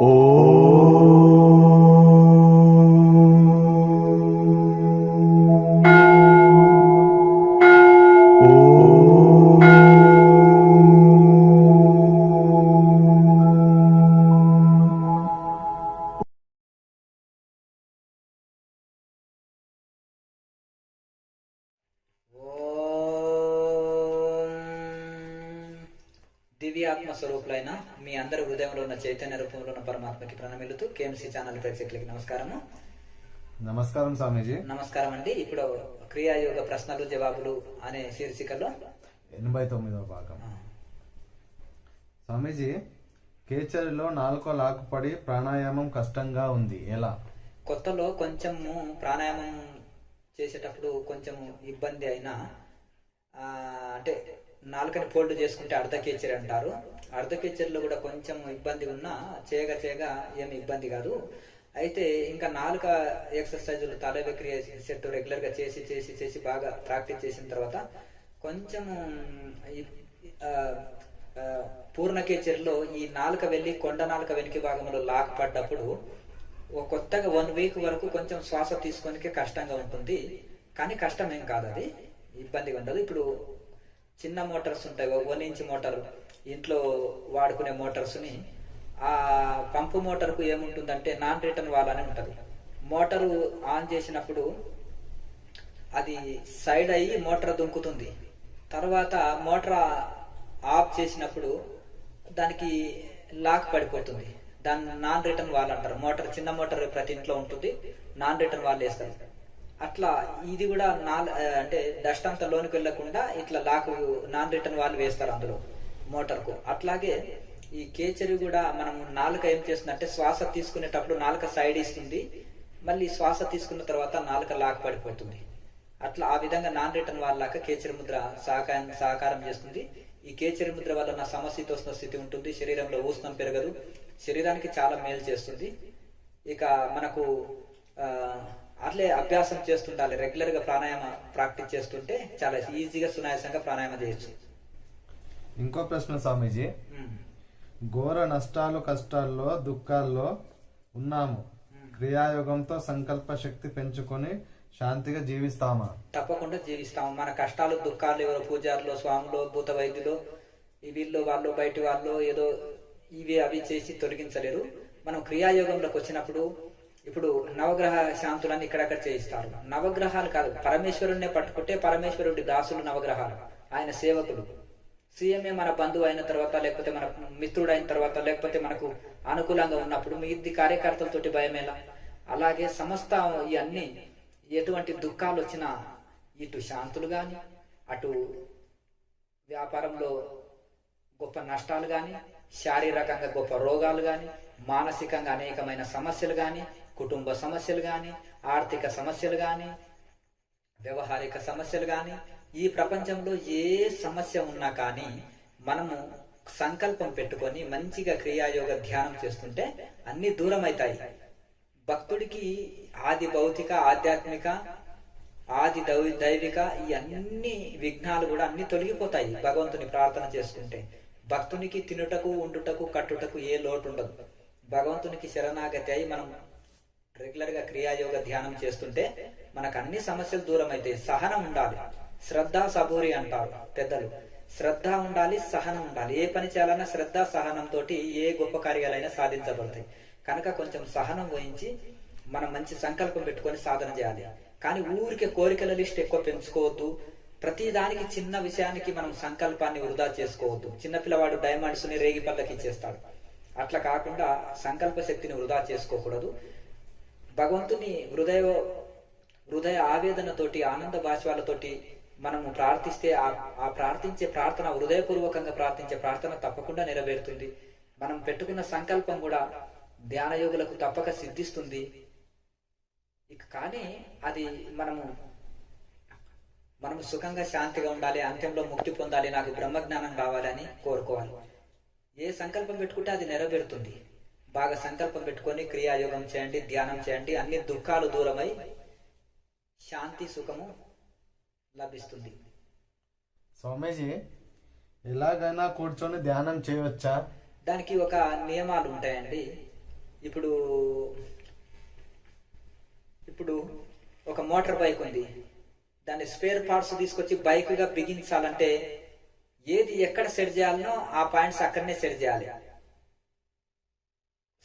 ఓం పరమాత్మకి ప్రణమిలుతూ KMC channel ప్రేక్షకులకి నమస్కారము. నమస్కారం స్వామీజీ. నమస్కారం అండి. ఇప్పుడు క్రియాయోగ ప్రశ్నలు జవాబులు అనే శీర్షికలో. ఎనభై తొమ్మిదవ భాగం. స్వామీజీ కేచరిలో నాలుకో లాకుపడి ప్రాణాయామం కష్టంగా ఉంది. ఎలా? కొత్తలో కొంచెము ప్రాణాయామం చేసేటప్పుడు కొంచెం ఇబ్బంది అయినా అంటే నాలుకని ఫోల్డ్ చేసుకుంటే అర్ధ కేచరి అంటారు. అర్ధ కేచరిలో కూడా కొంచెం ఇబ్బంది ఉన్నా చేయగా చేయగా ఏమి ఇబ్బంది కాదు. అయితే ఇంకా నాలుక ఎక్సర్సైజులు తల క్రియ సెట్ రెగ్యులర్గా చేసి చేసి చేసి బాగా ప్రాక్టీస్ చేసిన తర్వాత కొంచెము పూర్ణ కేచరిలో ఈ నాలుక వెళ్ళి కొండ నాలుక వెనుక భాగంలో లాక్ పడ్డప్పుడు ఒక కొత్తగా వన్ వీక్ వరకు కొంచెం శ్వాస తీసుకోనికి కష్టంగా ఉంటుంది. కానీ కష్టం ఏం కాదు అది ఇబ్బందిగా ఉండదు ఇప్పుడు చిన్న మోటార్స్ ఉంటాయి. వన్ ఇంచ్ మోటార్ ఇంట్లో వాడుకునే మోటార్స్ని ఆ పంపు మోటార్కు ఏముంటుందంటే నాన్ రిటర్న్ వాల్ అని ఉంటుంది. మోటారు ఆన్ చేసినప్పుడు అది సైడ్ అయ్యి మోటార్ దుంకుతుంది. తర్వాత మోటార్ ఆఫ్ చేసినప్పుడు దానికి లాక్ పడిపోతుంది. దాన్ని నాన్ రిటర్న్ వాల్ అంటారు. మోటార్ చిన్న మోటార్ ప్రతి ఇంట్లో ఉంటుంది నాన్ రిటర్న్ వాల్ వేస్తారు. అట్లా ఇది కూడా నా అంటే డస్ట్ అంతా లోనికి వెళ్ళకుండా ఇట్లా లాక్ నాన్ రిటర్న్ వాల్ వేస్తారు అందులో. మోటార్కు అట్లాగే ఈ కేచరి కూడా మనం నాలుక ఏం చేస్తుందంటే శ్వాస తీసుకునేటప్పుడు నాలుక సైడ్ ఇస్తుంది. మళ్ళీ శ్వాస తీసుకున్న తర్వాత నాలుక లాక్ పడిపోతుంది. అట్లా ఆ విధంగా నాన్ రిటర్న్ వాళ్ళక కేచరి ముద్ర సహకారం సహకారం చేస్తుంది. ఈ కేచరి ముద్ర వల్ల నా సమశీతోష్ణ స్థితి ఉంటుంది. శరీరంలో ఉష్ణం పెరగదు. శరీరానికి చాలా మేలు చేస్తుంది. ఇక మనకు అట్లే అభ్యాసం చేస్తుండాలి. రెగ్యులర్గా ప్రాణాయామ ప్రాక్టీస్ చేస్తుంటే చాలా ఈజీగా సునాయాసంగా ప్రాణాయామ చేయొచ్చు. ఇంకో ప్రశ్న స్వామీజీ. ఘోర నష్టాలు కష్టాల్లో దుఃఖాల్లో ఉన్నాము. క్రియాయోగంతో సంకల్ప శక్తి పెంచుకొని శాంతిగా జీవిస్తామా? తప్పకుండా జీవిస్తాము. మన కష్టాలు దుఃఖాలు ఎవరో పూజారులు స్వాములు భూత వైద్యులు వీళ్ళు వాళ్ళు బయటి వాళ్ళు ఏదో ఇవి అవి చేసి తొలగించలేరు. మనం క్రియాయోగంలోకి వచ్చినప్పుడు ఇప్పుడు నవగ్రహ శాంతులన్నీ ఇక్కడక్కడ చేయిస్తారు. నవగ్రహాలు కాదు పరమేశ్వరుణ్ణి పట్టుకుంటే పరమేశ్వరుడి దాసులు నవగ్రహాలు. ఆయన సేవకులు. సీఎంఏ మన బంధువు అయిన తర్వాత లేకపోతే మన మిత్రుడు అయిన తర్వాత లేకపోతే మనకు అనుకూలంగా ఉన్నప్పుడు మిగతా కార్యకర్తలతోటి భయమేలా అలాగే సమస్త ఇవన్నీ ఎటువంటి దుఃఖాలు వచ్చినా ఇటు శాంతులు కానీ అటు వ్యాపారంలో గొప్ప నష్టాలు కానీ శారీరకంగా గొప్ప రోగాలు కానీ మానసికంగా అనేకమైన సమస్యలు కానీ కుటుంబ సమస్యలు కానీ ఆర్థిక సమస్యలు కానీ వ్యవహారిక సమస్యలు కానీ ఈ ప్రపంచంలో ఏ సమస్య ఉన్నా కానీ మనము సంకల్పం పెట్టుకొని మంచిగా క్రియాయోగ ధ్యానం చేస్తుంటే అన్ని దూరం అవుతాయి భక్తుడికి ఆది భౌతిక ఆధ్యాత్మిక ఆది దైవ దైవిక ఈ అన్ని విఘ్నాలు కూడా అన్ని తొలగిపోతాయి భగవంతుని ప్రార్థన చేసుకుంటే. భక్తునికి తినుటకు ఉండుటకు కట్టుటకు ఏ లోటు ఉండదు భగవంతునికి శరణాగతి అయి మనం రెగ్యులర్గా క్రియాయోగ ధ్యానం చేస్తుంటే మనకు అన్ని సమస్యలు దూరం అవుతాయి సహనం ఉండాలి. శ్రద్ధ సబూరి అంటారు పెద్దలు. శ్రద్ధ ఉండాలి సహనం ఉండాలి. ఏ పని చేయాలన్నా శ్రద్ధ సహనం తోటి ఏ గొప్ప కార్యాలైనా సాధించబడతాయి. కనుక కొంచెం సహనం వహించి మనం మంచి సంకల్పం పెట్టుకొని సాధన చేయాలి. కానీ ఊరికే కోరికల లిస్ట్ ఎక్కువ పెంచుకోవద్దు. ప్రతి దానికి చిన్న విషయానికి మనం సంకల్పాన్ని వృధా చేసుకోవద్దు. చిన్నపిల్లవాడు డైమండ్స్ని రేగి పళ్ళకి ఇచ్చేస్తాడు. అట్లా కాకుండా సంకల్ప శక్తిని వృధా చేసుకోకూడదు. భగవంతుని హృదయ హృదయ ఆవేదనతోటి ఆనంద భాష్వాలతోటి మనము ప్రార్థిస్తే ఆ ఆ ప్రార్థించే ప్రార్థన హృదయపూర్వకంగా ప్రార్థించే ప్రార్థన తప్పకుండా నెరవేరుతుంది. మనం పెట్టుకున్న సంకల్పం కూడా ధ్యాన యోగులకు తప్పక సిద్ధిస్తుంది. ఇక కానీ అది మనము మనము సుఖంగా శాంతిగా ఉండాలి అంత్యంలో ముక్తి పొందాలి నాకు బ్రహ్మజ్ఞానం కావాలి అని కోరుకోవాలి. ఏ సంకల్పం పెట్టుకుంటే అది నెరవేరుతుంది. బాగా సంకల్పం పెట్టుకొని క్రియాయోగం చేయండి ధ్యానం చేయండి అన్ని దుఃఖాలు దూరమై శాంతి సుఖము లభిస్తుంది. స్వామీజీ ఎలాగైనా కూర్చొని ధ్యానం చేయవచ్చా? దానికి ఒక నియమాలు ఉంటాయండి. ఇప్పుడు ఇప్పుడు ఒక మోటార్ బైక్ ఉంది. దాన్ని స్పేర్ పార్ట్స్ తీసుకొచ్చి బైక్గా బిగించాలంటే ఏది ఎక్కడ సెట్ చేయాలనో ఆ పాయింట్స్ అక్కడనే సెట్ చేయాలి.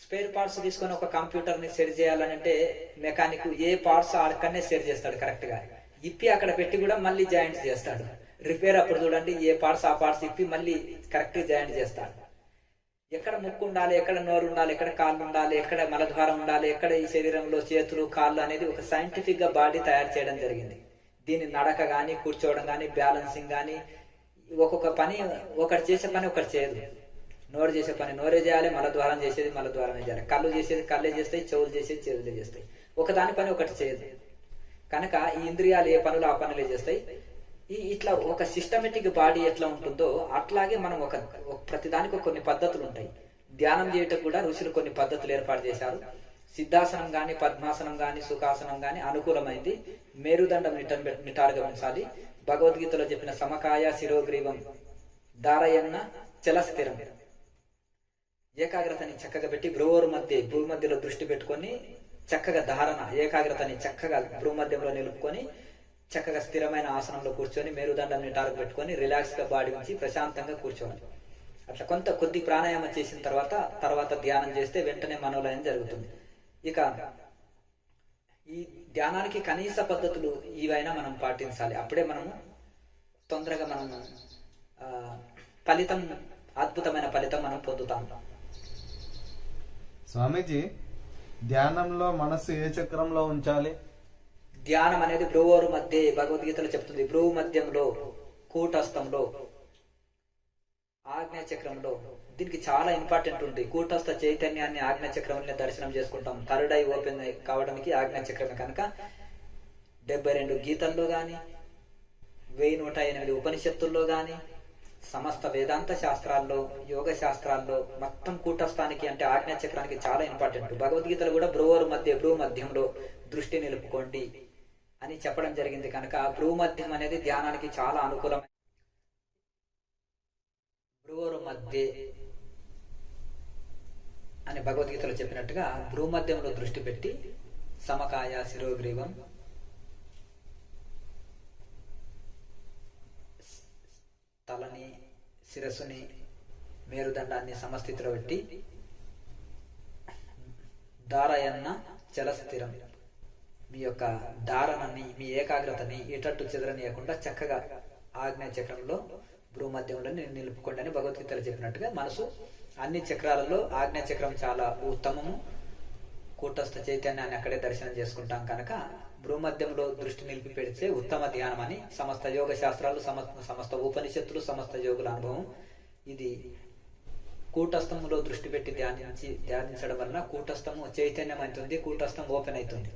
స్పేర్ పార్ట్స్ తీసుకొని ఒక కంప్యూటర్ని సెట్ చేయాలంటే మెకానిక్ ఏ పార్ట్స్ అక్కడనే సెట్ చేస్తాడు కరెక్ట్గా ఇప్పి అక్కడ పెట్టి కూడా మళ్ళీ జాయింట్ చేస్తాడు. రిపేర్ అప్పుడు చూడండి ఏ పార్ట్స్ ఆ పార్ట్స్ ఇప్పి మళ్ళీ కరెక్ట్ జాయింట్ చేస్తాడు. ఎక్కడ ముక్కు ఉండాలి ఎక్కడ నోరు ఉండాలి ఎక్కడ కాళ్ళు ఉండాలి ఎక్కడ మలద్వారం ఉండాలి ఎక్కడ ఈ శరీరంలో చేతులు కాళ్ళు అనేది ఒక సైంటిఫిక్గా బాడీ తయారు చేయడం జరిగింది. దీని నడక గాని కూర్చోవడం గాని బ్యాలెన్సింగ్ గాని ఒక్కొక్క పని ఒకటి చేసే పని ఒకటి చేయదు. నోరు చేసే పని నోరే చేయాలి మలద్వారం చేసేది మలద్వారమే చేయాలి. కళ్ళు చేసేది కళ్ళే చేస్తాయి చెవులు చేసేది చెవులే చేస్తాయి. ఒకదాని పని ఒకటి చేయదు. కనుక ఈ ఇంద్రియాలు ఏ పనులు ఆ పనులే చేస్తాయి. ఈ ఇట్లా ఒక సిస్టమేటిక్ బాడీ ఎట్లా ఉంటుందో అట్లాగే మనం ఒక ప్రతిదానికి కొన్ని పద్ధతులు ఉంటాయి. ధ్యానం చేయటం కూడా ఋషులు కొన్ని పద్ధతులు ఏర్పాటు చేశారు. సిద్ధాసనం గాని పద్మాసనం గాని సుఖాసనం గాని అనుకూలమైంది. మేరుదండం నిట నిటారుగా ఉంచాలి. భగవద్గీతలో చెప్పిన సమకాయ శిరోగ్రీవం దారయన్న చలస్థిరం ఏకాగ్రతని చక్కగా పెట్టి భ్రువోరు మధ్య భూ మధ్యలో దృష్టి పెట్టుకొని చక్కగా ధారణ ఏకాగ్రతని చక్కగా భూమధ్యంలో నిలుపుకొని చక్కగా స్థిరమైన ఆసనంలో కూర్చొని మేరుదండం నిటారు పెట్టుకొని రిలాక్స్గా బాడీ ఉంచి ప్రశాంతంగా కూర్చోవాలి. అట్లా కొంత కొద్ది ప్రాణాయామం చేసిన తర్వాత తర్వాత ధ్యానం చేస్తే వెంటనే మనోలయం జరుగుతుంది. ఇక ఈ ధ్యానానికి కనీస పద్ధతులు ఇవైనా మనం పాటించాలి. అప్పుడే మనము తొందరగా మనం ఫలితం అద్భుతమైన ఫలితం మనం పొందుతాం. స్వామీజీ ధ్యానంలో మనసు ఏ చక్రంలో ఉంచాలి? ధ్యానం అనేది భ్రువోరు మధ్య భగవద్గీతలో చెప్తుంది. భ్రువు మధ్యంలో కూటస్థంలో ఆజ్ఞా చక్రంలో. దీనికి చాలా ఇంపార్టెంట్ ఉంది. కూటస్థ చైతన్యాన్ని ఆజ్ఞా చక్రంలో దర్శనం చేసుకుంటాం. థర్డ్ ఐ ఓపెన్ కావడానికి ఆజ్ఞా చక్రమే కనుక డెబ్బై రెండు గీతల్లో గాని వెయ్యి నూట ఎనిమిది ఉపనిషత్తుల్లో కానీ సమస్త వేదాంత శాస్త్రాల్లో యోగ శాస్త్రాల్లో మొత్తం కూటస్థానికి అంటే ఆజ్ఞా చక్రానికి చాలా ఇంపార్టెంట్ భగవద్గీతలు కూడా భ్రువోరు మధ్య భ్రూ మధ్యంలో దృష్టి నిలుపుకోండి అని చెప్పడం జరిగింది కనుక భ్రూ మధ్యం అనేది ధ్యానానికి చాలా అనుకూలమైన భ్రూవరు మధ్య అని భగవద్గీతలో చెప్పినట్టుగా భ్రూమధ్యంలో దృష్టి పెట్టి సమకాయ శిరోగ్రీవం తలని శిరస్సుని మేరుదండాన్ని సమస్థితిలో పెట్టి దారయన్న చలస్థిరం. మీ యొక్క ధారణని మీ ఏకాగ్రతని ఎటట్టు చెదరనీయకుండా చక్కగా ఆగ్నేయ చక్రంలో భూమధ్యంలో నిలుపుకోండి అని భగవద్గీతలో చెప్పినట్టుగా మనసు అన్ని చక్రాలలో ఆగ్నేయ చక్రం చాలా ఉత్తమము. కూటస్థ చైతన్యాన్ని అక్కడే దర్శనం చేసుకుంటాం కనుక భూమధ్యంలో దృష్టి నిలిపి పెడితే ఉత్తమ ధ్యానం అని సమస్త యోగ శాస్త్రాలు సమస్త ఉపనిషత్తులు సమస్త యోగుల అనుభవం. ఇది కూటస్థములో దృష్టి పెట్టి ధ్యానించి ధ్యానించడం వలన కూటస్థము చైతన్యం అవుతుంది కూటస్థం ఓపెన్ అవుతుంది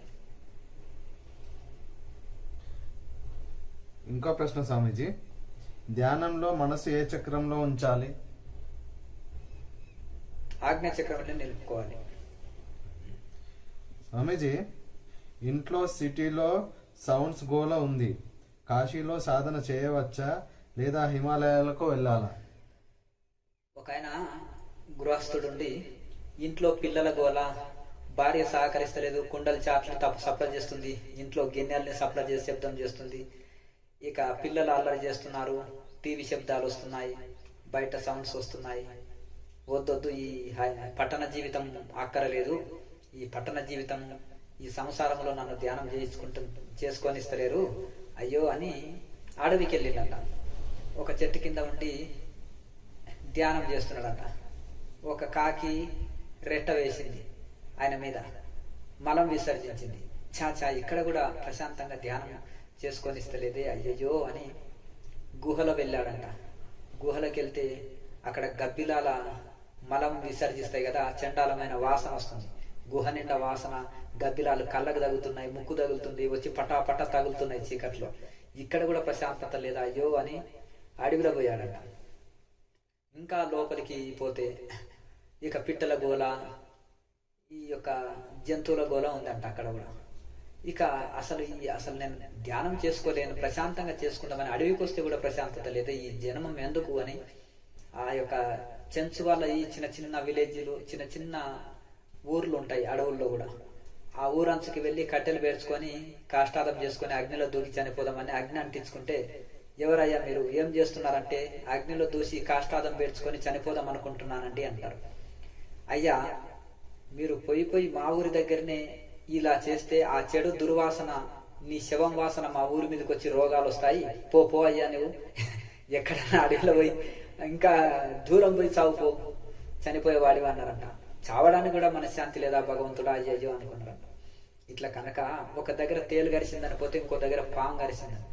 ఇంకో ప్రశ్న స్వామీజీ. ధ్యానంలో మనసు ఏ చక్రంలో ఉంచాలి? ఆజ్ఞా చక్రంలో నిలుపుకోవాలి. స్వామీజీ ఇంట్లో సిటీలో సౌండ్స్ గోల ఉంది. కాశీలో సాధన చేయవచ్చా? లేదా హిమాలయాలకు వెళ్ళాలా? ఒక ఆయన గృహస్థుడుండి ఇంట్లో పిల్లల గోల భార్య సహకరిస్తలేదు కుండలు చాట్లు తప్ప సప్లై చేస్తుంది. ఇంట్లో గిన్నెల్ని సప్లై చేసి శబ్దం చేస్తుంది. ఇక పిల్లలు అల్లరి చేస్తున్నారు. టీవీ శబ్దాలు వస్తున్నాయి. బయట సౌండ్స్ వస్తున్నాయి. వద్దొద్దు ఈ హై- పట్టణ జీవితం అక్కరలేదు. ఈ పట్టణ జీవితం ఈ సంసారంలో నన్ను ధ్యానం చేసుకుంటు చేసుకొని ఇస్తలేరు అయ్యో అని అడవికి వెళ్ళిండట. ఒక చెట్టు కింద ఉండి ధ్యానం చేస్తున్నాడంట. ఒక కాకి రెట్ట వేసింది ఆయన మీద. మలం విసర్జించింది. చాచా ఇక్కడ కూడా ప్రశాంతంగా ధ్యానం చేసుకొని ఇస్తలేదే అయ్యయ్యో అని గుహలో వెళ్ళాడంట. గుహలోకి వెళ్తే అక్కడ గబ్బిలాల మలం విసర్జిస్తాయి కదా చండాలమైన వాసన వస్తుంది. గుహ నిండా వాసన గబ్బిలాలు కళ్ళకు తగులుతున్నాయి ముక్కు తగులుతుంది వచ్చి పటా పటా తగులుతున్నాయి చీకట్లో. ఇక్కడ కూడా ప్రశాంతత లేదా? అయ్యో అని అడవిలో పోయాడట. ఇంకా లోపలికి పోతే ఇక పిట్టల గోల ఈ యొక్క జంతువుల గోల ఉందంట అక్కడ కూడా. ఇక అసలు ఈ అసలు నేను ధ్యానం చేసుకోలేను ప్రశాంతంగా చేసుకుంటామని అడవికి వస్తే కూడా ప్రశాంతత లేదు ఈ జన్మం ఎందుకు అని ఆ యొక్క చెంచు వాళ్ళ ఈ చిన్న చిన్న విలేజ్లు చిన్న చిన్న ఊర్లు ఉంటాయి అడవుల్లో కూడా. ఆ ఊరంచుకి వెళ్ళి కట్టెలు పేర్చుకొని కాష్టాదం చేసుకొని అగ్నిలో దూకి చనిపోదామని అగ్ని అంటించుకుంటే ఎవరయ్యా మీరు? ఏం చేస్తున్నారంటే అగ్నిలో దూసి కాష్టాదం పేర్చుకొని చనిపోదాం అనుకుంటున్నానండి అంటారు. అయ్యా మీరు పోయి పోయి మా ఊరి దగ్గరనే ఇలా చేస్తే ఆ చెడు దుర్వాసన నీ శవం వాసన మా ఊరి మీదకి వచ్చి రోగాలు వస్తాయి. పో పో అయ్యా నువ్వు. ఎక్కడైనా అడవిలో పోయి ఇంకా దూరం పోయి చావు పో. చనిపోయేవాడివి అన్నారంట. చావడానికి కూడా మనశ్శాంతి లేదా భగవంతుడా? అయ్యో అనుకున్నారంట ఇట్లా కనుక ఒక దగ్గర తేలు గరిసిందని పోతే ఇంకో దగ్గర పాము గరిసిందని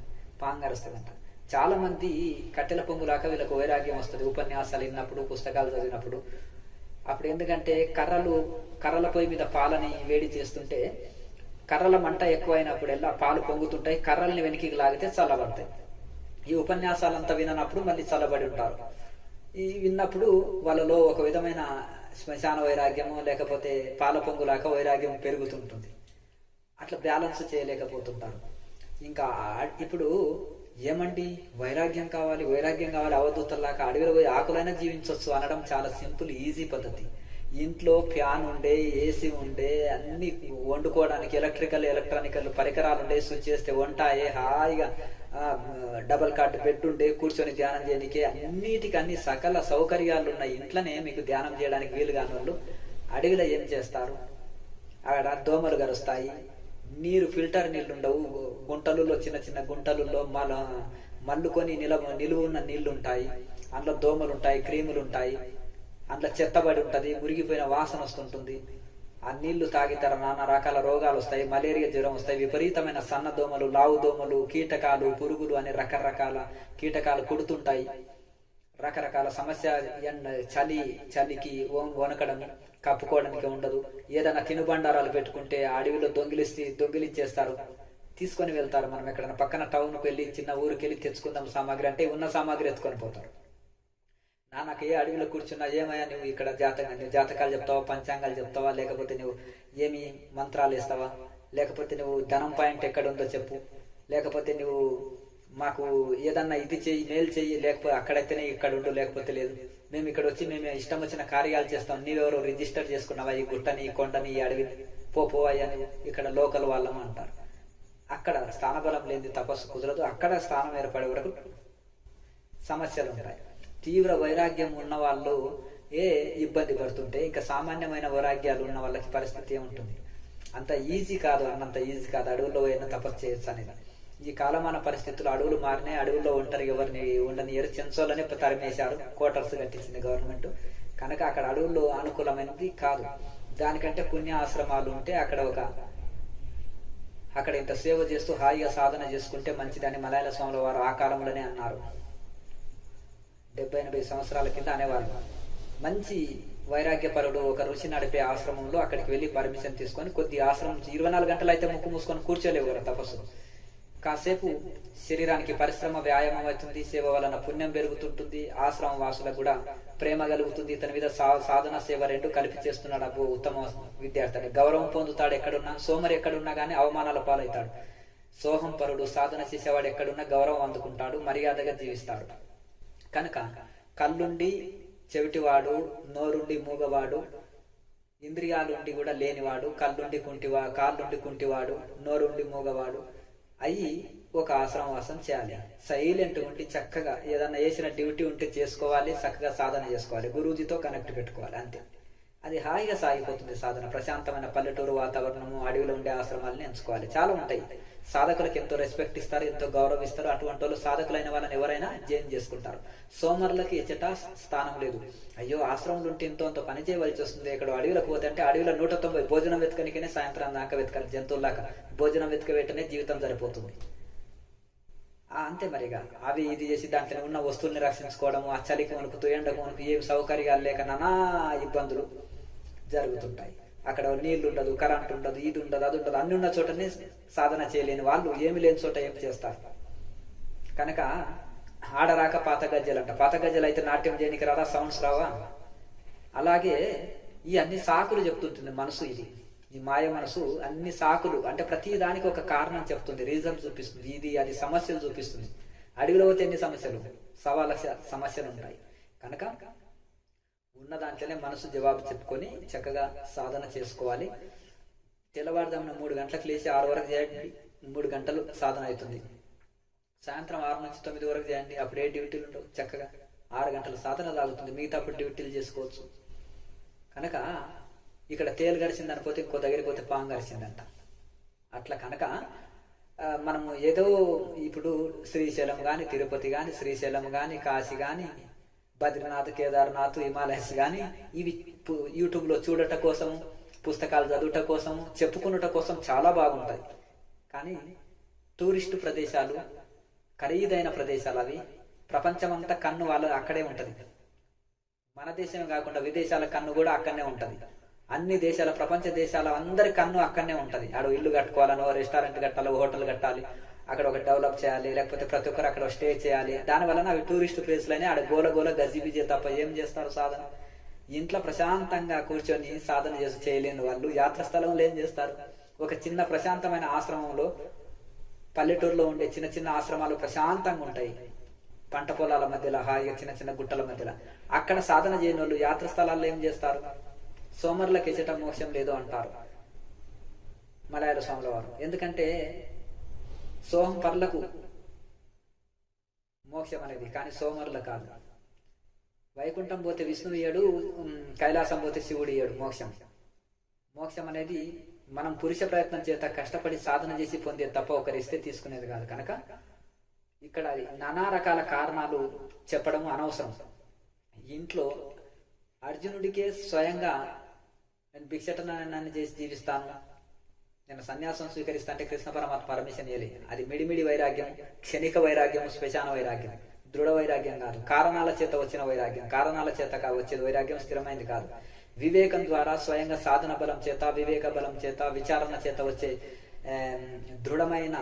పాము గరుస్తుందంట. చాలా మంది కట్టెల పొంగులాక వీళ్ళకు వైరాగ్యం వస్తుంది. ఉపన్యాసాలు విన్నప్పుడు పుస్తకాలు చదివినప్పుడు. అప్పుడు ఎందుకంటే కర్రలు కర్రల పొయ్యి మీద పాలని వేడి చేస్తుంటే కర్రల మంట ఎక్కువైనప్పుడల్లా పాలు పొంగుతుంటాయి. కర్రల్ని వెనక్కి లాగితే చల్లబడతాయి. ఈ ఉపన్యాసాలంతా విననప్పుడు మళ్ళీ చల్లబడి ఉంటారు. ఈ విన్నప్పుడు వాళ్ళలో ఒక విధమైన శ్మశాన వైరాగ్యము లేకపోతే పాల పొంగులాక వైరాగ్యం పెరుగుతుంటుంది. అట్లా బ్యాలెన్స్ చేయలేకపోతుంటారు. ఇంకా ఇప్పుడు ఏమండి? వైరాగ్యం కావాలి వైరాగ్యం కావాలి అవధూతల్లాక అడవిలో పోయి ఆకులైనా జీవించవచ్చు అనడం చాలా సింపుల్ ఈజీ పద్ధతి. ఇంట్లో ఫ్యాన్ ఉండే ఏసీ ఉండే అన్ని వండుకోవడానికి ఎలక్ట్రికల్ ఎలక్ట్రానికల్ పరికరాలు ఉండే స్విచ్ చేస్తే వంట హాయిగా డబల్ కాట్ పెట్టుంటే కూర్చొని ధ్యానం చేయడానికి అన్నిటికీ అన్ని సకల సౌకర్యాలు ఉన్న ఇంట్లోనే మీకు ధ్యానం చేయడానికి వీలు కాని వాళ్ళు అడవిలో ఏం చేస్తారు? అక్కడ దోమలు గరుస్తాయి. నీరు ఫిల్టర్ నీళ్ళు ఉండవు గుంటలలో చిన్న చిన్న గుంటలలో మల మల్లుకొని నిల నిలువ ఉన్న నీళ్ళు ఉంటాయి అందులో దోమలు ఉంటాయి క్రీములు ఉంటాయి అందులో చెత్తబడి ఉంటుంది మురిగిపోయిన వాసన వస్తుంటుంది. ఆ నీళ్ళు తాగితార నానా రకాల రోగాలు వస్తాయి. మలేరియా జ్వరం వస్తాయి. విపరీతమైన సన్న దోమలు లావు దోమలు కీటకాలు పురుగులు అనే రకరకాల కీటకాలు కుడుతుంటాయి రకరకాల సమస్య చలి చలికి ఓం- వణకడం కప్పుకోవడానికి ఉండదు. ఏదైనా తినుబండారాలు పెట్టుకుంటే అడవిలో దొంగిలిస్తే దొంగిలిచ్చేస్తారు తీసుకొని వెళ్తారు. మనం ఎక్కడైనా పక్కన టౌన్కి వెళ్ళి చిన్న ఊరికి వెళ్ళి తెచ్చుకుందాం సామాగ్రి అంటే ఉన్న సామాగ్రి ఎత్తుకొని పోతారు. నాకు ఏ అడవిలో కూర్చున్నా ఏమయ్యా నువ్వు ఇక్కడ జాతక నువ్వు జాతకాలు చెప్తావా పంచాంగాలు చెప్తావా లేకపోతే నువ్వు ఏమి మంత్రాలు ఇస్తావా లేకపోతే నువ్వు ధనం పాయింట్ ఎక్కడ ఉందో చెప్పు. లేకపోతే నువ్వు మాకు ఏదన్నా ఇది చెయ్యి మేలు చెయ్యి లేకపోతే అక్కడైతేనే ఇక్కడ ఉండు లేకపోతే లేదు. మేము ఇక్కడ వచ్చి మేము ఇష్టం వచ్చిన కార్యాలు చేస్తాం. నీవెవరో రిజిస్టర్ చేసుకున్నావా? ఈ గుట్టని ఈ కొండని ఈ అడవిని పోపో అయ్యా నువ్వు. ఇక్కడ లోకల్ వాళ్ళం అంటారు. అక్కడ స్థానబలం లేని తపస్సు కుదరదు. అక్కడ స్థానం ఏర్పడే వరకు సమస్యలు ఉంటాయి. తీవ్ర వైరాగ్యం ఉన్న వాళ్ళు ఏ ఇబ్బంది పడుతుంటే ఇంకా సామాన్యమైన వైరాగ్యాలు ఉన్న వాళ్ళకి పరిస్థితి ఏముంటుంది? అంత ఈజీ కాదు అన్నంత ఈజీ కాదు అడవుల్లో పోయిన తపస్సు చేయొచ్చు అనేది. ఈ కాలమాన పరిస్థితులు అడవులు మారినాయి అడవుల్లో ఉంటారు ఎవరిని ఉండనియరు చెంచోళ్ళనే తరిమేశారు క్వార్టర్స్ కట్టించింది గవర్నమెంట్ కనుక అక్కడ అడవుల్లో అనుకూలమైనది కాదు. దానికంటే పుణ్య ఆశ్రమాలు ఉంటే అక్కడ ఒక అక్కడ ఇంత సేవ చేస్తూ హాయిగా సాధన చేసుకుంటే మంచిదని మలయాళ స్వాముల వారు ఆ కాలంలోనే అన్నారు. డెబ్బై ఎనభై సంవత్సరాల కింద అనేవారు మంచి వైరాగ్యపరుడు ఒక ఋషి నడిపే ఆశ్రమంలో అక్కడికి వెళ్ళి పర్మిషన్ తీసుకొని కొద్ది ఆశ్రమం ఇరవై నాలుగు గంటలు అయితే ముక్కు మూసుకొని కూర్చోలేవు కదా తపస్సు. కాసేపు శరీరానికి పరిశ్రమ వ్యాయామం అవుతుంది సేవ వలన పుణ్యం పెరుగుతుంటుంది ఆశ్రమం వాసులకు కూడా ప్రేమ కలుగుతుంది. ఇతని మీద సా- సాధన సేవ రెండు కలిపి చేస్తున్నాడు అబ్బో ఉత్తమ విద్యార్థి గౌరవం పొందుతాడు ఎక్కడున్నా సోమరు ఎక్కడున్నా కానీ అవమానాల పాలవుతాడు. సోహం పరుడు సాధన చేసేవాడు ఎక్కడున్నా గౌరవం అందుకుంటాడు మర్యాదగా జీవిస్తాడు. కనుక కళ్ళుండి చెవిటివాడు నోరుండి మూగవాడు ఇంద్రియాలుండి కూడా లేనివాడు కళ్ళుండి కుంటివా కాళ్ళుండి కుంటివాడు నోరుండి మూగవాడు అయ్యి ఒక ఆశ్రమవాసం చేయాలి. సైలెంట్ ఉండి చక్కగా ఏదన్నా వేసిన డ్యూటీ ఉంటే చేసుకోవాలి చక్కగా సాధన చేసుకోవాలి గురూజీతో కనెక్ట్ పెట్టుకోవాలి అంతే. అది హాయిగా సాగిపోతుంది సాధన. ప్రశాంతమైన పల్లెటూరు వాతావరణము అడవిలో ఉండే ఆశ్రమాలని ఎంచుకోవాలి. చాలా ఉంటాయి. సాధకులకు ఎంతో రెస్పెక్ట్ ఇస్తారు ఎంతో గౌరవిస్తారు అటువంటి వాళ్ళు సాధకులైన వాళ్ళని ఎవరైనా జైన్ చేసుకుంటారు. సోమరులకి ఎచ్చట స్థానం లేదు. అయ్యో ఆశ్రమంలో ఉంటే ఎంతో అంత పని చేయవలసి వస్తుంది. ఇక్కడ అడవిలోకి పోతే అంటే అడవిలో నూట తొంభై భోజనం వెతకనికనే సాయంత్రం దాకా వెతకాలి. జంతువులాగా భోజనం వెతక జీవితం సరిపోతుంది. అంతే మరిగా. అవి ఇది చేసి దాంట్లో ఉన్న వస్తువుల్ని రక్షించుకోవడము ఆ చలికి మనకు ఎండకు మనకు ఏ సౌకర్యాలు లేక నానా ఇబ్బందులు జరుగుతుంటాయి. అక్కడ నీళ్ళు ఉండదు కరెంట్ ఉండదు ఇది ఉండదు అది ఉండదు అన్ని ఉన్న చోటనే సాధన చేయలేని వాళ్ళు ఏమి లేని చోట ఏం చేస్తారు? కనుక ఆడరాక పాత గజ్జలు అంట పాత గజ్జలు అయితే నాట్యం చేయడానికి రాదా సౌండ్స్ రావా? అలాగే ఈ అన్ని సాకులు చెప్తుంటుంది మనసు ఇది. ఈ మాయ మనసు అన్ని సాకులు. అంటే ప్రతి దానికి ఒక కారణం చెప్తుంది. రీజన్ చూపిస్తుంది. ఇది అది సమస్యలు చూపిస్తుంది. అడవిలో పోతే ఎన్ని సమస్యలు? సవా లక్ష సమస్యలు ఉంటాయి కనుక ఉన్న దాంట్లోనే మనసు జవాబు చెప్పుకొని చక్కగా సాధన చేసుకోవాలి. తెల్లవారుదామున మూడు గంటలకు లేచి ఆరు వరకు చేయండి. మూడు గంటలు సాధన అవుతుంది. సాయంత్రం ఆరు నుంచి తొమ్మిది వరకు చేయండి. అప్పుడు ఏ డ్యూటీలు ఉండవు. చక్కగా ఆరు గంటల సాధన లాగుతుంది. మిగతా అప్పుడు డ్యూటీలు చేసుకోవచ్చు. కనుక ఇక్కడ తేలు గడిచింది అనుకోతే ఇంకో దగ్గరికి పోతే పాము గడిచిందంట. అట్లా కనుక మనము ఏదో ఇప్పుడు శ్రీశైలం కానీ తిరుపతి కానీ శ్రీశైలం కానీ కాశీ కానీ బద్రీనాథ్ కేదార్నాథ్ హిమాలయస్ కానీ ఇవి యూట్యూబ్లో చూడట కోసం పుస్తకాలు చదువుట కోసం చెప్పుకున్నట కోసం చాలా బాగుంటాయి. కానీ టూరిస్టు ప్రదేశాలు ఖరీదైన ప్రదేశాలు అవి ప్రపంచమంతా కన్ను వాళ్ళ అక్కడే ఉంటుంది. మన దేశమే కాకుండా విదేశాల కన్ను కూడా అక్కడనే ఉంటుంది. అన్ని దేశాల ప్రపంచ దేశాల అందరి కన్ను అక్కడనే ఉంటుంది. ఆడ ఇల్లు కట్టుకోవాలనో రెస్టారెంట్ కట్టాలి హోటల్ కట్టాలి అక్కడ ఒక డెవలప్ చేయాలి లేకపోతే ప్రతి ఒక్కరు అక్కడ స్టే చేయాలి. దాని వలన అవి టూరిస్ట్ ప్లేస్లనే ఆడ గోల గోల గజిబిజి తప్ప ఏం చేస్తారు సాధన? ఇంట్లో ప్రశాంతంగా కూర్చొని సాధన చేసి చేయలేని వాళ్ళు యాత్ర స్థలంలో ఏం చేస్తారు? ఒక చిన్న ప్రశాంతమైన ఆశ్రమంలో పల్లెటూరులో ఉండే చిన్న చిన్న ఆశ్రమాలు ప్రశాంతంగా ఉంటాయి. పంట పొలాల మధ్యలో హాయిగా చిన్న చిన్న గుట్టల మధ్యలో. అక్కడ సాధన చేయని వాళ్ళు యాత్ర స్థలాల్లో ఏం చేస్తారు? సోమరులకు ఎచ్చటం మోక్షం లేదు అంటారు. మలయాళ స్వాముల వారు. ఎందుకంటే సోమం పర్లకు మోక్షం అనేది కానీ సోమరుల కాదు. వైకుంఠం పోతే విష్ణువు ఇయ్యడు కైలాసం పోతే శివుడు ఇయ్యడు మోక్షం. మోక్షం అనేది మనం పురుష ప్రయత్నం చేత కష్టపడి సాధన చేసి పొందే తప్ప ఒకరిస్తే తీసుకునేది కాదు. కనుక ఇక్కడ నానా రకాల కారణాలు చెప్పడం అనవసరం. ఇంట్లో అర్జునుడికే స్వయంగా నేను భిక్షటనాన్ని చేసి జీవిస్తాను నేను సన్యాసం స్వీకరిస్తా అంటే కృష్ణ పరమాత్మ పర్మిషన్ ఇవ్వలే అది మిడిమిడి వైరాగ్యం క్షణిక వైరాగ్యం శ్మశాన వైరాగ్యం. దృఢ వైరాగ్యం కాదు. కారణాల చేత వచ్చిన వైరాగ్యం. కారణాల చేత కా వచ్చేది వైరాగ్యం స్థిరమైనది కాదు. వివేకం ద్వారా స్వయంగా సాధన బలం చేత వివేక బలం చేత విచారణ చేత వచ్చే దృఢమైన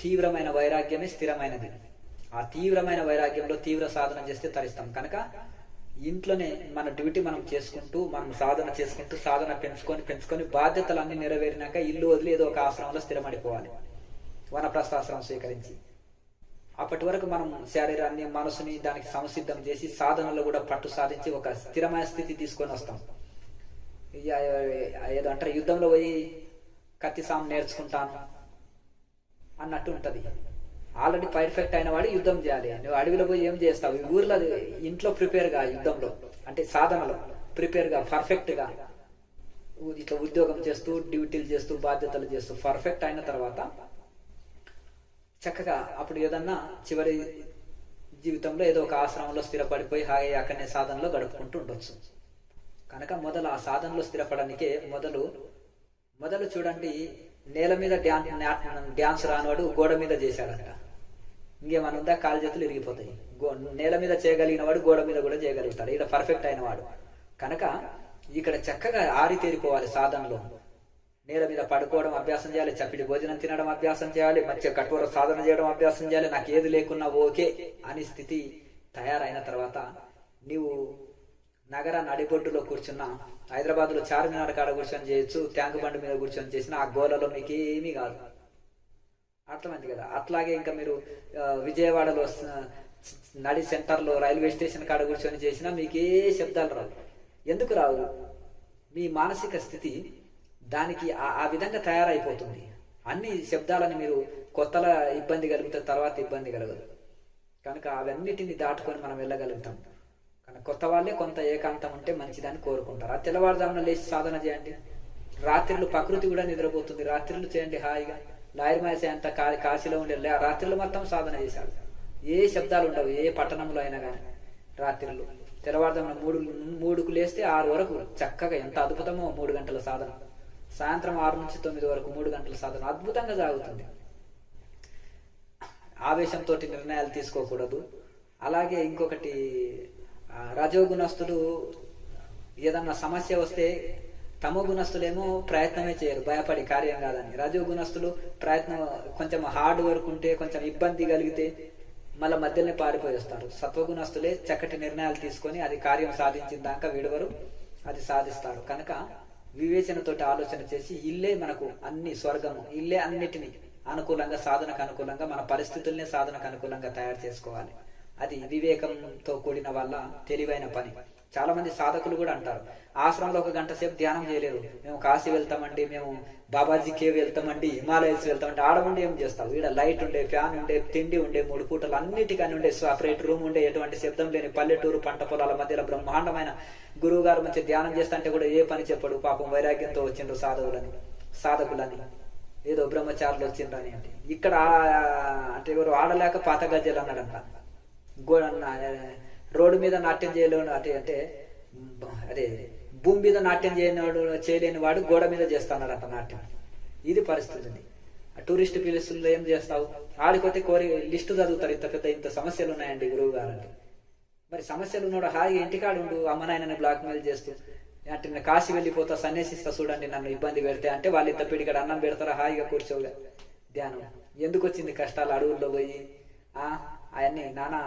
తీవ్రమైన వైరాగ్యమే స్థిరమైనది. ఆ తీవ్రమైన వైరాగ్యంలో తీవ్ర సాధన చేస్తే తరిస్తాం. కనుక ఇంట్లోనే మన డ్యూటీ మనం చేసుకుంటూ మనం సాధన చేసుకుంటూ సాధన పెంచుకొని పెంచుకొని బాధ్యతలన్నీ నెరవేరినాక ఇల్లు వదిలి ఏదో ఒక ఆశ్రమంలో స్థిరపడిపోవాలి. వనప్రస్థాశ్రమం స్వీకరించి. అప్పటి వరకు మనం శరీరాన్ని మనసుని దానికి సంసిద్ధం చేసి సాధనలో కూడా పట్టు సాధించి ఒక స్థిరమైన స్థితి తీసుకొని వస్తాం. ఏదో అంటారు యుద్ధంలో పోయి కత్తి సాము నేర్చుకుంటాను అన్నట్టు ఉంటుంది. ఆల్రెడీ పర్ఫెక్ట్ అయిన వాడు యుద్ధం చేయాలి. నువ్వు అడవిలో పోయి ఏం చేస్తావు? ఈ ఊర్లో ఇంట్లో ప్రిపేర్గా యుద్ధంలో అంటే సాధనలో ప్రిపేర్గా పర్ఫెక్ట్గా ఇట్లా ఉద్యోగం చేస్తూ డ్యూటీలు చేస్తూ బాధ్యతలు చేస్తూ పర్ఫెక్ట్ అయిన తర్వాత చక్కగా అప్పుడు ఏదన్నా చివరి జీవితంలో ఏదో ఒక ఆశ్రమంలో స్థిరపడిపోయి హాయి అక్కడనే సాధనలో గడుపుకుంటూ ఉండొచ్చు. కనుక మొదలు ఆ సాధనలో స్థిరపడడానికే మొదలు మొదలు చూడండి నేల మీద డ్యాన్స్ డ్యాన్స్ రానివాడు గోడ మీద చేశాడంట. ఇంకేమన్నా ఉందా? కాలు చేతులు ఇరిగిపోతాయి గో- నేల మీద చేయగలిగిన వాడు గోడ మీద కూడా చేయగలుగుతాడు. ఇక్కడ పర్ఫెక్ట్ అయిన వాడు కనుక ఇక్కడ చక్కగా ఆరితేరిపోవాలి సాధనలో. నేల మీద పడుకోవడం అభ్యాసం చేయాలి చప్పిడి భోజనం తినడం అభ్యాసం చేయాలి మంచిగా కఠోర సాధన చేయడం అభ్యాసం చేయాలి నాకు ఏది లేకున్నా ఓకే అని స్థితి తయారైన తర్వాత నీవు నగర నడిబొడ్డులో కూర్చున్న హైదరాబాద్లో చార్మినార్ కాడ కూర్చొని చేయొచ్చు ట్యాంక్ బండి మీద కూర్చొని చేసిన ఆ గోలలో నీకేమీ కాదు. అర్థమైంది కదా? అట్లాగే ఇంకా మీరు విజయవాడలో నడి సెంటర్లో రైల్వే స్టేషన్ కాడ కూర్చొని చేసినా మీకే శబ్దాలు రావు. ఎందుకు రావు? మీ మానసిక స్థితి దానికి ఆ- ఆ విధంగా తయారైపోతుంది. అన్ని శబ్దాలను మీరు కొత్తల ఇబ్బంది కలిగితే తర్వాత ఇబ్బంది కలగదు. కనుక అవన్నిటిని దాటుకొని మనం వెళ్ళగలుగుతాం. కనుక కొత్త వాళ్ళే కొంత ఏకాంతం ఉంటే మంచిదని కోరుకుంటారు. ఆ తెల్లవారుజామున లేచి సాధన చేయండి. రాత్రులు ప్రకృతి కూడా నిద్రపోతుంది. రాత్రులు చేయండి హాయిగా. లాయర్ మాసే అంత కా- కాశీలో ఉండే రాత్రులు మొత్తం సాధన చేశాడు ఏ శబ్దాలు ఉండవు ఏ పట్టణంలో అయినా కానీ రాత్రులు తెల్లవారుజామున మూడు మూడుకు లేస్తే ఆరు వరకు చక్కగా ఎంత అద్భుతమో మూడు గంటల సాధన. సాయంత్రం ఆరు నుంచి తొమ్మిది వరకు మూడు గంటల సాధన అద్భుతంగా సాగుతుంది. ఆవేశంతో నిర్ణయాలు తీసుకోకూడదు. అలాగే ఇంకొకటి ఆ, రజోగుణస్తులు ఏదన్నా సమస్య వస్తే తమో గుణస్తులేమో ప్రయత్నమే చేయరు భయపడి కార్యం కాదని రజోగుణస్తులు ప్రయత్నం కొంచెం హార్డ్ వర్క్ ఉంటే కొంచెం ఇబ్బంది కలిగితే మళ్ళీ మధ్యలోనే పారిపోయి వస్తారు. సత్వగుణస్తులే చక్కటి నిర్ణయాలు తీసుకొని అది కార్యం సాధించిన దాకా విడవరు అది సాధిస్తారు. కనుక వివేచనతోటి ఆలోచన చేసి ఇల్లే మనకు అన్ని స్వర్గము ఇల్లే అన్నిటిని అనుకూలంగా సాధనకు అనుకూలంగా మన పరిస్థితుల్ని సాధనకు అనుకూలంగా తయారు చేసుకోవాలి. అది వివేకంతో కూడిన వల్ల తెలివైన పని. చాలా మంది సాధకులు కూడా అంటారు ఆశ్రమంలో ఒక గంట సేపు ధ్యానం చేయలేరు మేము కాశీ వెళ్తామండి మేము బాబాజీ కేవ్ వెళ్తామండి హిమాలయస్ వెళ్తామండి ఆడ ఉండి ఏం చేస్తావు? ఈడ లైట్ ఉండే ఫ్యాన్ ఉండే తిండి ఉండే మూడు పూటలు అన్నిటికని ఉండే సపరేట్ రూమ్ ఉండే ఎటువంటి శబ్దం లేని పల్లెటూరు పంట పొలాల మధ్యలో బ్రహ్మాండమైన గురువు గారు మంచి ధ్యానం చేస్తుంటే కూడా ఏ పని చెప్పడు పాపం వైరాగ్యంతో వచ్చిండ్రు సాధకులని సాధకులని. ఏదో బ్రహ్మచారులు వచ్చిండ్రని అంటే. ఇక్కడ అంటే ఎవరు ఆడలేక పాత గజ్జలు అన్నాడంట. గో- రోడ్డు మీద నాట్యం చేయలేని అంటే అంటే అదే భూమి మీద నాట్యం చేయనివాడు చేయలేని వాడు గోడ మీద చేస్తున్నాడంట నాట్యం. ఇది పరిస్థితి టూరిస్ట్ ప్లేసుల్లో ఏం చేస్తావు? ఆడిపోతే కోరి లిస్టు చదువుతారు ఇంత పెద్ద ఇంత సమస్యలు ఉన్నాయండి గురువు గారు అంటే. మరి సమస్యలు ఉన్నాడు హాయిగా ఇంటికాడు ఉండు అమ్మ నాయనని బ్లాక్ మెయిల్ చేస్తూ అంటే నేను కాశీ వెళ్ళిపోతా సన్యాసిస్తా చూడండి నన్ను ఇబ్బంది పెడితే అంటే వాళ్ళు ఇంత పిడికడ అన్నం పెడతారా హాయిగా కూర్చోగా ధ్యానం. ఎందుకు వచ్చింది కష్టాలు అడవుల్లో పోయి? ఆ అవన్నీ నానా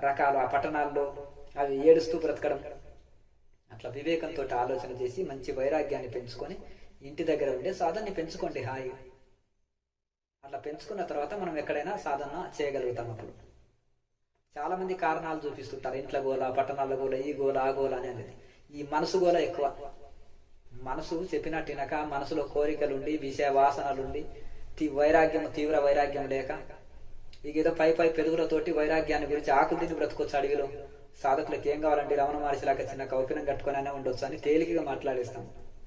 రకాలు ఆ పట్టణాల్లో అవి ఏడుస్తూ బ్రతకడం. అట్లా వివేకంతో ఆలోచన చేసి మంచి వైరాగ్యాన్ని పెంచుకొని ఇంటి దగ్గర ఉండే సాధనని పెంచుకోండి హాయిగా అట్లా పెంచుకున్న తర్వాత మనం ఎక్కడైనా సాధన చేయగలుగుతాం అప్పుడు. చాలా మంది కారణాలు చూపిస్తుంటారు. ఇంట్లో గోల పట్టణాల గోల ఈ గోల ఆ గోల అనేది. ఈ మనసు గోల ఎక్కువ. మనసు చెప్పినట్టు వినక మనసులో కోరికలుండి విషయ వాసనలుండి తీ- వైరాగ్యం తీవ్ర వైరాగ్యం లేక ఇక పై పై పెరుగులతోటి వైరాగ్యాన్ని గురించి ఆకులు తిని బ్రతకొచ్చు అడవిలో. సాధకులకు ఏం కావాలంటే రమణ మహర్షిలాగా చిన్న కౌపినం కట్టుకొని ఉండొచ్చు అని తేలికగా మాట్లాడేస్తాం.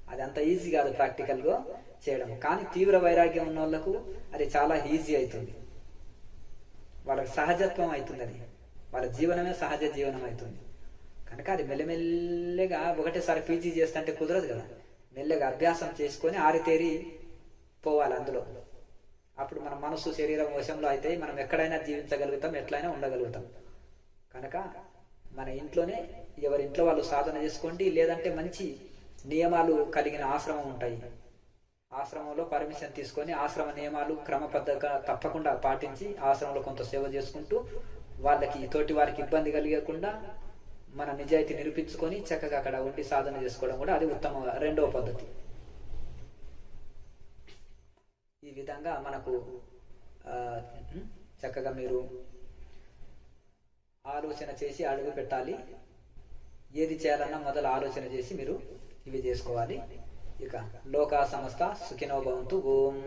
అది అంత ఈజీ కాదు ప్రాక్టికల్గా చేయడం. కానీ తీవ్ర వైరాగ్యం ఉన్న వాళ్ళకు అది చాలా ఈజీ అవుతుంది వాళ్ళకి సహజత్వం అవుతుంది అది. వాళ్ళ జీవనమే సహజ జీవనం అవుతుంది. కనుక అది మెల్లమెల్లగా ఒకటేసారి పీజీ చేస్తుంటే కుదరదు కదా. మెల్లగా అభ్యాసం చేసుకొని ఆరితేరి పోవాలి అందులో. అప్పుడు మన మనసు శరీరం వశంలో అయితే మనం ఎక్కడైనా జీవించగలుగుతాం ఎట్లయినా ఉండగలుగుతాం. కనుక మన ఇంట్లోనే ఎవరి ఇంట్లో వాళ్ళు సాధన చేసుకోండి లేదంటే మంచి నియమాలు కలిగిన ఆశ్రమం ఉంటాయి. ఆశ్రమంలో పర్మిషన్ తీసుకొని ఆశ్రమ నియమాలు క్రమ తప్పకుండా పాటించి ఆశ్రమంలో కొంత సేవ చేసుకుంటూ వాళ్ళకి తోటి వారికి ఇబ్బంది కలిగకుండా మన నిజాయితీ నిరూపించుకొని చక్కగా అక్కడ ఉండి సాధన చేసుకోవడం కూడా అది ఉత్తమ రెండవ పద్ధతి. ఈ విధంగా మనకు చక్కగా మీరు ఆలోచన చేసి అడుగు పెట్టాలి. ఏది చేయాలన్నా మొదలు ఆలోచన చేసి మీరు ఇవి చేసుకోవాలి. ఇక లోకా సంస్థ సుఖినోభవంతు ఓం.